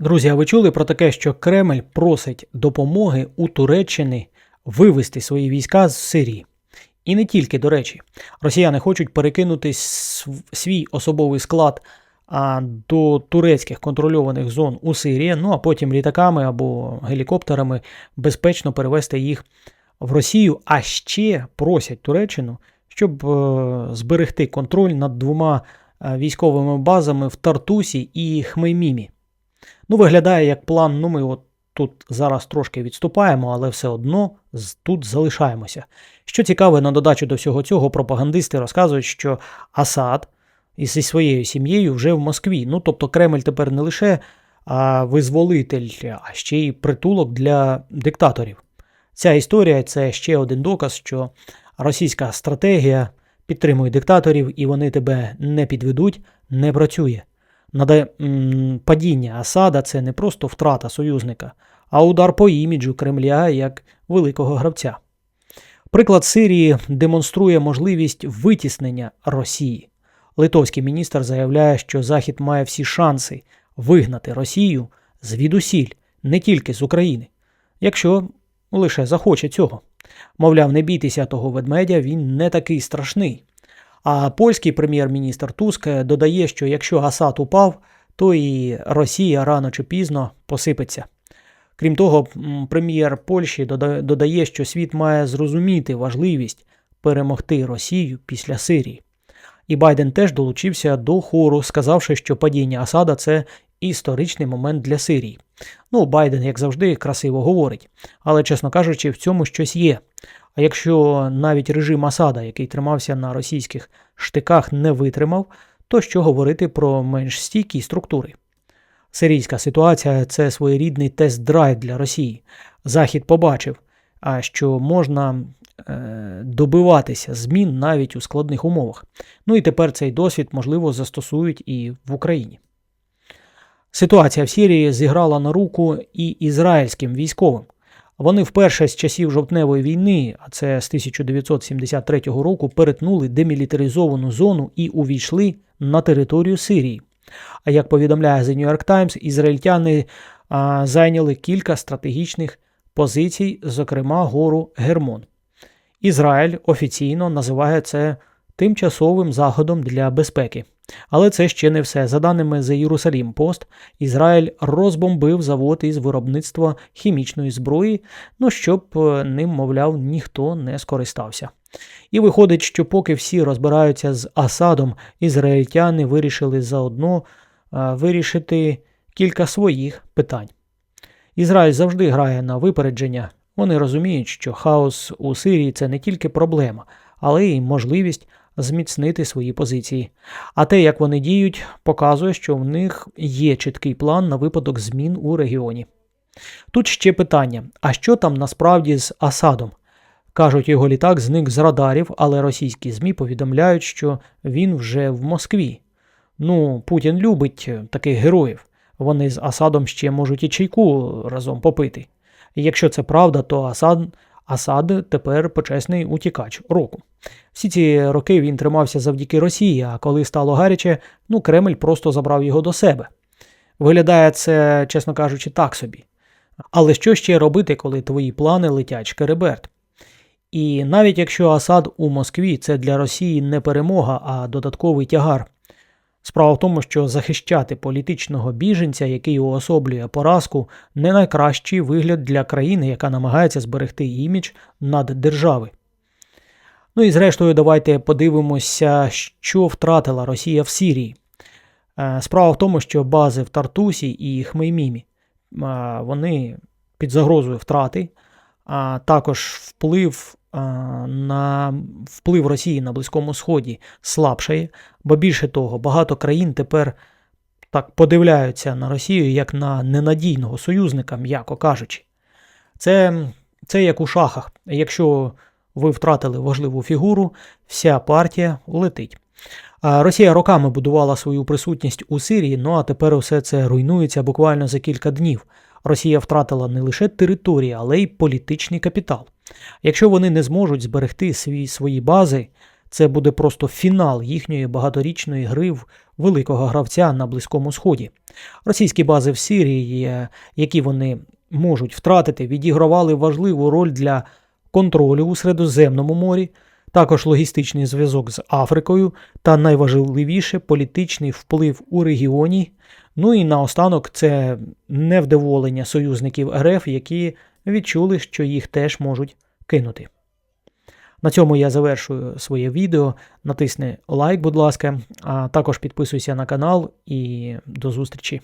Друзі, а ви чули про таке, що Кремль просить допомоги у Туреччини вивести свої війська з Сирії? І не тільки, до речі, росіяни хочуть перекинути свій особовий склад до турецьких контрольованих зон у Сирії, ну а потім літаками або гелікоптерами безпечно перевести їх в Росію, а ще просять Туреччину, щоб е, зберегти контроль над двома е, військовими базами в Тартусі і Хмеймімі. Ну, виглядає як план, ну ми от тут зараз трошки відступаємо, але все одно тут залишаємося. Що цікаве, на додачу до всього цього, пропагандисти розказують, що Асад із своєю сім'єю вже в Москві. Ну, тобто Кремль тепер не лише а, визволитель, а ще й притулок для диктаторів. Ця історія це ще один доказ, що російська стратегія підтримує диктаторів і вони тебе не підведуть, не працює. Наде падіння Асада це не просто втрата союзника, а удар по іміджу Кремля як великого гравця. Приклад Сирії демонструє можливість витіснення Росії. Литовський міністр заявляє, що Захід має всі шанси вигнати Росію звідусіль, не тільки з України, якщо лише захоче цього. Мовляв, не бійтеся того ведмедя, він не такий страшний. А польський прем'єр-міністр Туск додає, що якщо Асад упав, то і Росія рано чи пізно посипеться. Крім того, прем'єр Польщі додає, що світ має зрозуміти важливість перемогти Росію після Сирії. І Байден теж долучився до хору, сказавши, що падіння Асада це історичний момент для Сирії. Ну, Байден, як завжди, красиво говорить, але, чесно кажучи, в цьому щось є. А якщо навіть режим Асада, який тримався на російських штиках, не витримав, то що говорити про менш стійкі структури? Сирійська ситуація це своєрідний тест-драйв для Росії. Захід побачив, а що можна е, добиватися змін навіть у складних умовах. Ну і тепер цей досвід, можливо, застосують і в Україні. Ситуація в Сирії зіграла на руку і ізраїльським військовим. Вони вперше з часів жовтневої війни, а це з 1973 року, перетнули демілітаризовану зону і увійшли на територію Сирії. А як повідомляє The New York Times, ізраїльтяни а, зайняли кілька стратегічних позицій, зокрема гору Гермон. Ізраїль офіційно називає це тимчасовим заходом для безпеки. Але це ще не все. За даними The Jerusalem Post, Ізраїль розбомбив завод із виробництва хімічної зброї, ну щоб е, ним, мовляв, ніхто не скористався. І виходить, що поки всі розбираються з Асадом, ізраїльтяни вирішили заодно е, вирішити кілька своїх питань. Ізраїль завжди грає на випередження. Вони розуміють, що хаос у Сирії це не тільки проблема, але й можливість зміцнити свої позиції. А те, як вони діють, показує, що в них є чіткий план на випадок змін у регіоні. Тут ще питання: а що там насправді з Асадом? Кажуть, його літак зник з радарів, але російські ЗМІ повідомляють, що він вже в Москві. Ну, Путін любить е, таких героїв. Вони з Асадом ще можуть і чайку разом попити. Якщо це правда, то Асад, Асад тепер почесний утікач року. Всі ці роки він тримався завдяки Росії, а коли стало гаряче, ну Кремль просто забрав його до себе. Виглядає це, чесно кажучи, так собі. Але що ще робити, коли твої плани летять шкереберт? І навіть якщо Асад у Москві це для Росії не перемога, а додатковий тягар. Справа в тому, що захищати політичного біженця, який уособлює поразку, не найкращий вигляд для країни, яка намагається зберегти імідж над держави. Ну і зрештою, давайте подивимося, що втратила Росія в Сирії. Е, Справа в тому, що бази в Тартусі і Хмеймімі е, вони під загрозою втрати, а також вплив на вплив Росії на Близькому Сході слабшає, бо більше того, багато країн тепер так подивляються на Росію як на ненадійного союзника, м'яко кажучи. Це, це як у шахах. Якщо ви втратили важливу фігуру, вся партія летить. Росія роками будувала свою присутність у Сирії, ну а тепер усе це руйнується буквально за кілька днів. Росія втратила не лише території, але й політичний капітал. Якщо вони не зможуть зберегти свої, свої бази, це буде просто фінал їхньої багаторічної гри в, великого гравця на Близькому Сході. Російські бази в Сирії, е, які вони можуть втратити, відігравали важливу роль для контролю у Середоземному морі, також логістичний зв'язок з Африкою та найважливіше політичний вплив у регіоні. Ну і наостанок це невдоволення союзників РФ, які відчули, що їх теж можуть кинути. На цьому я завершую своє відео. Натисни лайк, будь ласка, а також підписуйся на канал і до зустрічі.